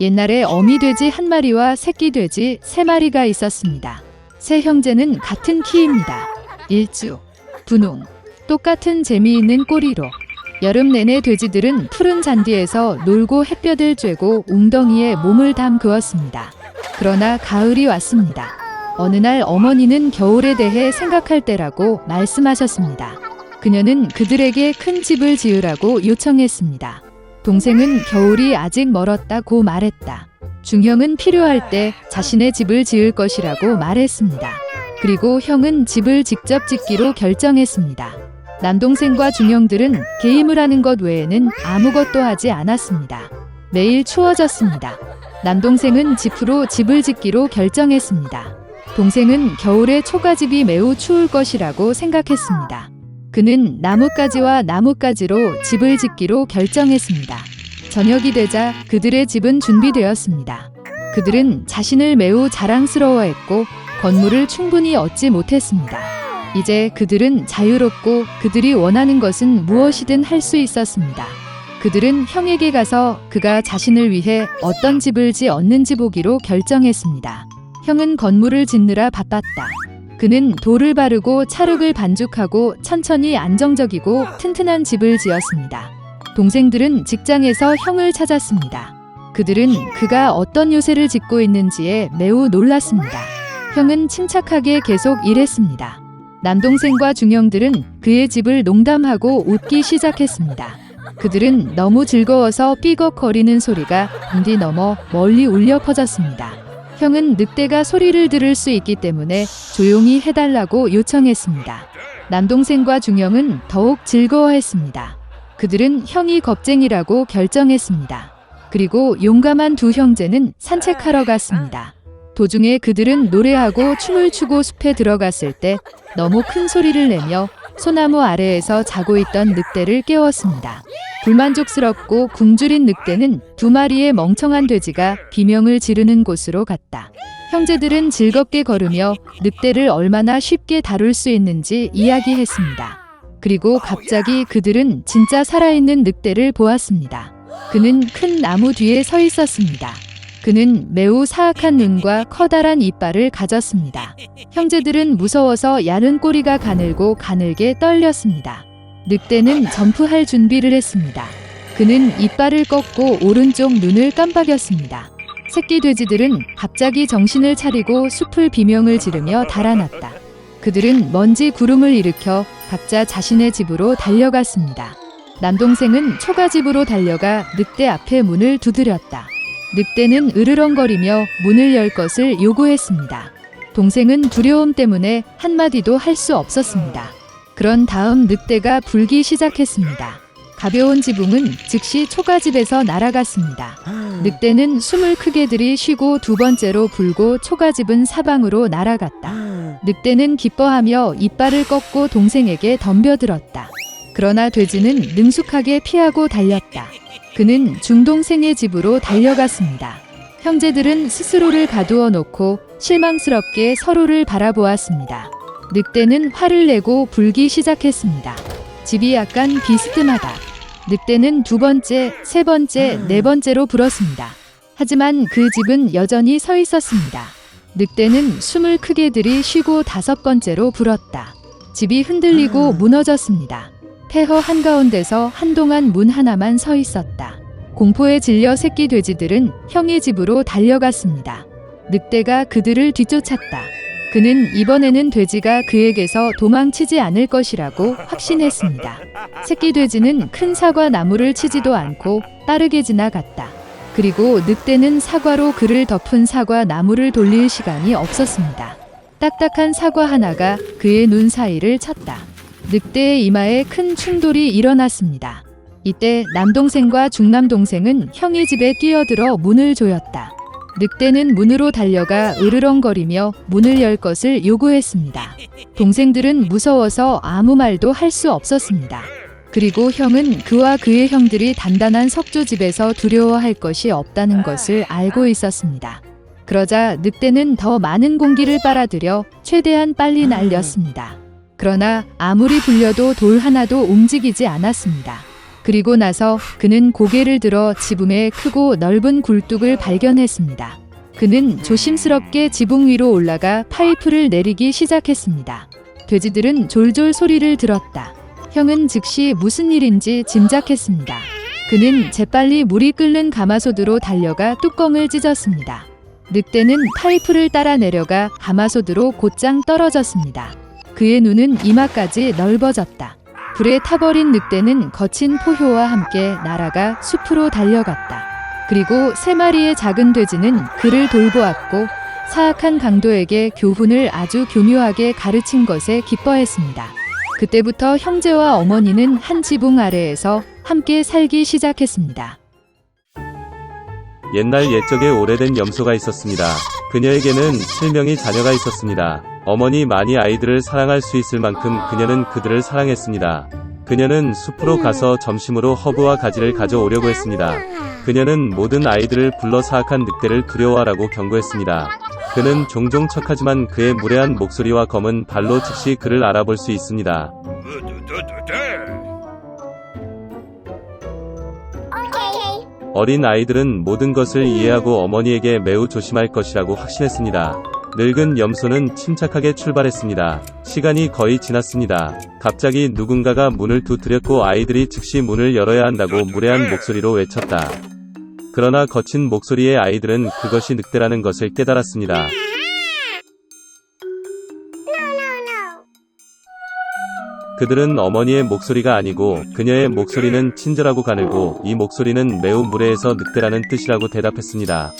옛날에 어미 돼지 한 마리와 새끼 돼지 세 마리가 있었습니다. 세 형제는 같은 키입니다. 일주, 분홍, 똑같은 재미있는 꼬리로 여름 내내 돼지들은 푸른 잔디에서 놀고 햇볕을 쬐고 웅덩이에 몸을 담그었습니다. 그러나 가을이 왔습니다. 어느 날 어머니는 겨울에 대해 생각할 때라고 말씀하셨습니다. 그녀는 그들에게 큰 집을 지으라고 요청했습니다. 동생은 겨울이 아직 멀었다고 말했다. 중형은 필요할 때 자신의 집을 지을 것이라고 말했습니다. 그리고 형은 집을 직접 짓기로 결정했습니다. 남동생과 중형들은 게임을 하는 것 외에는 아무것도 하지 않았습니다. 매일 추워졌습니다. 남동생은 집으로 집을 짓기로 결정했습니다. 동생은 겨울에 초가집이 매우 추울 것이라고 생각했습니다. 그는 나뭇가지와 나뭇가지로 집을 짓기로 결정했습니다. 저녁이 되자 그들의 집은 준비되었습니다. 그들은 자신을 매우 자랑스러워했고 건물을 충분히 얻지 못했습니다. 이제 그들은 자유롭고 그들이 원하는 것은 무엇이든 할 수 있었습니다. 그들은 형에게 가서 그가 자신을 위해 어떤 집을 지었는지 보기로 결정했습니다. 형은 건물을 짓느라 바빴다. 그는 돌을 바르고 찰흙을 반죽하고 천천히 안정적이고 튼튼한 집을 지었습니다. 동생들은 직장에서 형을 찾았습니다. 그들은 그가 어떤 요새를 짓고 있는지에 매우 놀랐습니다. 형은 침착하게 계속 일했습니다. 남동생과 중형들은 그의 집을 농담하고 웃기 시작했습니다. 그들은 너무 즐거워서 삐걱거리는 소리가 빈디 넘어 멀리 울려 퍼졌습니다. 형은 늑대가 소리를 들을 수 있기 때문에 조용히 해달라고 요청했습니다. 남동생과 중형은 더욱 즐거워했습니다. 그들은 형이 겁쟁이라고 결정했습니다. 그리고 용감한 두 형제는 산책하러 갔습니다. 도중에 그들은 노래하고 춤을 추고 숲에 들어갔을 때 너무 큰 소리를 내며 소나무 아래에서 자고 있던 늑대를 깨웠습니다. 불만족스럽고 굶주린 늑대는 두 마리의 멍청한 돼지가 비명을 지르는 곳으로 갔다. 형제들은 즐겁게 걸으며 늑대를 얼마나 쉽게 다룰 수 있는지 이야기했습니다. 그리고 갑자기 그들은 진짜 살아있는 늑대를 보았습니다. 그는 큰 나무 뒤에 서 있었습니다. 그는 매우 사악한 눈과 커다란 이빨을 가졌습니다. 형제들은 무서워서 야른 꼬리가 가늘고 가늘게 떨렸습니다. 늑대는 점프할 준비를 했습니다. 그는 이빨을 꺾고 오른쪽 눈을 깜빡였습니다. 새끼 돼지들은 갑자기 정신을 차리고 숲을 비명을 지르며 달아났다. 그들은 먼지 구름을 일으켜 각자 자신의 집으로 달려갔습니다. 남동생은 초가집으로 달려가 늑대 앞에 문을 두드렸다. 늑대는 으르렁거리며 문을 열 것을 요구했습니다. 동생은 두려움 때문에 한마디도 할 수 없었습니다. 그런 다음 늑대가 불기 시작했습니다. 가벼운 지붕은 즉시 초가집에서 날아갔습니다. 늑대는 숨을 크게 들이쉬고 두 번째로 불고 초가집은 사방으로 날아갔다. 늑대는 기뻐하며 이빨을 꺾고 동생에게 덤벼들었다. 그러나 돼지는 능숙하게 피하고 달렸다. 그는 중동생의 집으로 달려갔습니다. 형제들은 스스로를 가두어 놓고 실망스럽게 서로를 바라보았습니다. 늑대는 화를 내고 불기 시작했습니다. 집이 약간 비스듬하다. 늑대는 두 번째, 세 번째, 네 번째로 불었습니다. 하지만 그 집은 여전히 서 있었습니다. 늑대는 숨을 크게 들이쉬고 다섯 번째로 불었다. 집이 흔들리고 무너졌습니다. 폐허 한가운데서 한동안 문 하나만 서 있었다. 공포에 질려 새끼 돼지들은 형의 집으로 달려갔습니다. 늑대가 그들을 뒤쫓았다. 그는 이번에는 돼지가 그에게서 도망치지 않을 것이라고 확신했습니다. 새끼 돼지는 큰 사과 나무를 치지도 않고 빠르게 지나갔다. 그리고 늑대는 사과로 그를 덮은 사과 나무를 돌릴 시간이 없었습니다. 딱딱한 사과 하나가 그의 눈 사이를 쳤다. 늑대의 이마에 큰 충돌이 일어났습니다. 이때 남동생과 중남동생은 형의 집에 뛰어들어 문을 조였다. 늑대는 문으로 달려가 으르렁거리며 문을 열 것을 요구했습니다. 동생들은 무서워서 아무 말도 할 수 없었습니다. 그리고 형은 그와 그의 형들이 단단한 석조집에서 두려워할 것이 없다는 것을 알고 있었습니다. 그러자 늑대는 더 많은 공기를 빨아들여 최대한 빨리 날렸습니다. 그러나 아무리 불려도 돌 하나도 움직이지 않았습니다. 그리고 나서 그는 고개를 들어 지붕에 크고 넓은 굴뚝을 발견했습니다. 그는 조심스럽게 지붕 위로 올라가 파이프를 내리기 시작했습니다. 돼지들은 졸졸 소리를 들었다. 형은 즉시 무슨 일인지 짐작했습니다. 그는 재빨리 물이 끓는 가마솥으로 달려가 뚜껑을 찢었습니다. 늑대는 파이프를 따라 내려가 가마솥으로 곧장 떨어졌습니다. 그의 눈은 이마까지 넓어졌다. 불에 타버린 늑대는 거친 포효와 함께 날아가 숲으로 달려갔다. 그리고 세 마리의 작은 돼지는 그를 돌보았고 사악한 강도에게 교훈을 아주 교묘하게 가르친 것에 기뻐했습니다. 그때부터 형제와 어머니는 한 지붕 아래에서 함께 살기 시작했습니다. 옛날 옛적에 오래된 염소가 있었습니다. 그녀에게는 7명의 자녀가 있었습니다. 어머니 많이 아이들을 사랑할 수 있을 만큼 그녀는 그들을 사랑했습니다. 그녀는 숲으로 가서 점심으로 허브와 가지를 가져오려고 했습니다. 그녀는 모든 아이들을 불러 사악한 늑대를 두려워하라고 경고했습니다. 그는 종종 척하지만 그의 무례한 목소리와 검은 발로 즉시 그를 알아볼 수 있습니다. 어린 아이들은 모든 것을 이해하고 어머니에게 매우 조심할 것이라고 확신했습니다. 늙은 염소는 침착하게 출발했습니다. 시간이 거의 지났습니다. 갑자기 누군가가 문을 두드렸고 아이들이 즉시 문을 열어야 한다고 무례한 목소리로 외쳤다. 그러나 거친 목소리의 아이들은 그것이 늑대라는 것을 깨달았습니다. 그들은 어머니의 목소리가 아니고 그녀의 목소리는 친절하고 가늘고 이 목소리는 매우 무례해서 늑대라는 뜻이라고 대답했습니다.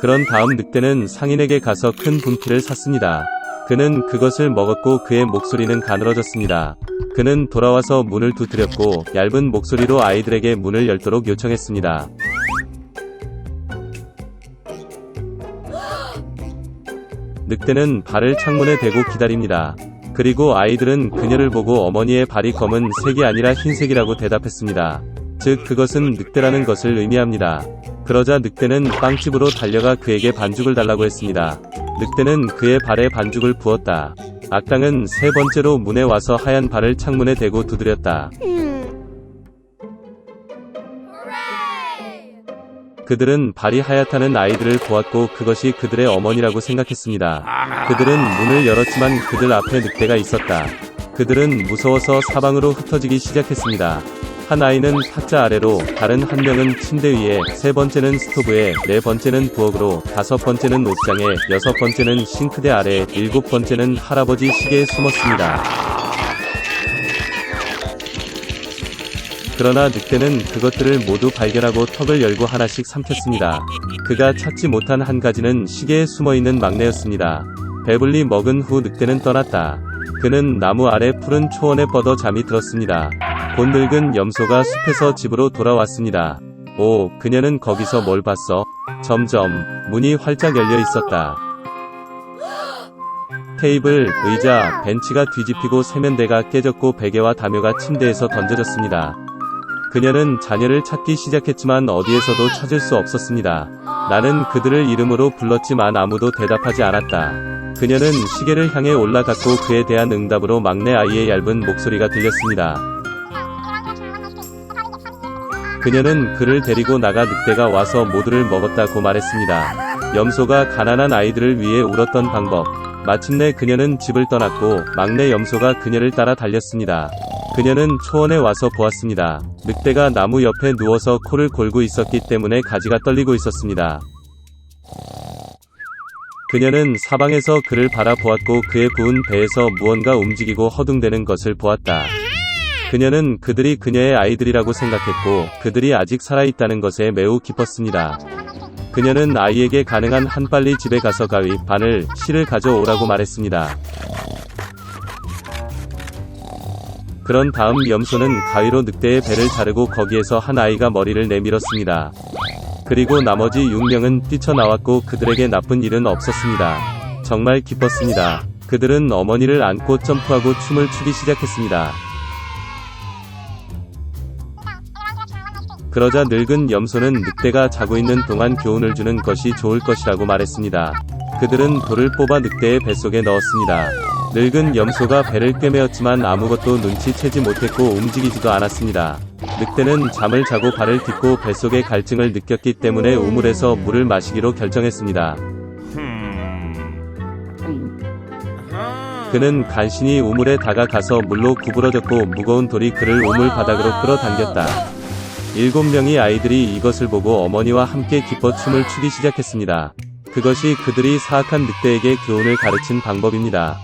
그런 다음 늑대는 상인에게 가서 큰 분필을 샀습니다. 그는 그것을 먹었고 그의 목소리는 가늘어졌습니다. 그는 돌아와서 문을 두드렸고 얇은 목소리로 아이들에게 문을 열도록 요청했습니다. 늑대는 발을 창문에 대고 기다립니다. 그리고 아이들은 그녀를 보고 어머니의 발이 검은 색이 아니라 흰색이라고 대답했습니다. 즉 그것은 늑대라는 것을 의미합니다. 그러자 늑대는 빵집으로 달려가 그에게 반죽을 달라고 했습니다. 늑대는 그의 발에 반죽을 부었다. 악당은 세 번째로 문에 와서 하얀 발을 창문에 대고 두드렸다. 그들은 발이 하얗다는 아이들을 보았고 그것이 그들의 어머니라고 생각했습니다. 그들은 문을 열었지만 그들 앞에 늑대가 있었다. 그들은 무서워서 사방으로 흩어지기 시작했습니다. 한 아이는 탁자 아래로, 다른 한 명은 침대 위에, 세 번째는 스토브에, 네 번째는 부엌으로, 다섯 번째는 옷장에, 여섯 번째는 싱크대 아래, 일곱 번째는 할아버지 시계에 숨었습니다. 그러나 늑대는 그것들을 모두 발견하고 턱을 열고 하나씩 삼켰습니다. 그가 찾지 못한 한 가지는 시계에 숨어 있는 막내였습니다. 배불리 먹은 후 늑대는 떠났다. 그는 나무 아래 푸른 초원에 뻗어 잠이 들었습니다. 곧 늙은 염소가 숲에서 집으로 돌아왔습니다. 오, 그녀는 거기서 뭘 봤어? 점점, 문이 활짝 열려 있었다. 테이블, 의자, 벤치가 뒤집히고 세면대가 깨졌고 베개와 담요가 침대에서 던져졌습니다. 그녀는 자녀를 찾기 시작했지만 어디에서도 찾을 수 없었습니다. 나는 그들을 이름으로 불렀지만 아무도 대답하지 않았다. 그녀는 시계를 향해 올라갔고 그에 대한 응답으로 막내 아이의 얇은 목소리가 들렸습니다. 그녀는 그를 데리고 나가 늑대가 와서 모두를 먹었다고 말했습니다. 염소가 가난한 아이들을 위해 울었던 방법. 마침내 그녀는 집을 떠났고 막내 염소가 그녀를 따라 달렸습니다. 그녀는 초원에 와서 보았습니다. 늑대가 나무 옆에 누워서 코를 골고 있었기 때문에 가지가 떨리고 있었습니다. 그녀는 사방에서 그를 바라보았고 그의 부은 배에서 무언가 움직이고 허둥대는 것을 보았다. 그녀는 그들이 그녀의 아이들이라고 생각했고 그들이 아직 살아있다는 것에 매우 기뻤습니다. 그녀는 아이에게 가능한 한 빨리 집에 가서 가위, 바늘, 실을 가져오라고 말했습니다. 그런 다음 염소는 가위로 늑대의 배를 자르고 거기에서 한 아이가 머리를 내밀었습니다. 그리고 나머지 6명은 뛰쳐나왔고 그들에게 나쁜 일은 없었습니다. 정말 기뻤습니다. 그들은 어머니를 안고 점프하고 춤을 추기 시작했습니다. 그러자 늙은 염소는 늑대가 자고 있는 동안 교훈을 주는 것이 좋을 것이라고 말했습니다. 그들은 돌을 뽑아 늑대의 뱃속에 넣었습니다. 늙은 염소가 배를 꿰매었지만 아무것도 눈치채지 못했고 움직이지도 않았습니다. 늑대는 잠을 자고 발을 딛고 뱃속의 갈증을 느꼈기 때문에 우물에서 물을 마시기로 결정했습니다. 그는 간신히 우물에 다가가서 물로 구부러졌고 무거운 돌이 그를 우물 바닥으로 끌어당겼다. 일곱 명의 아이들이 이것을 보고 어머니와 함께 기뻐 춤을 추기 시작했습니다. 그것이 그들이 사악한 늑대에게 교훈을 가르친 방법입니다.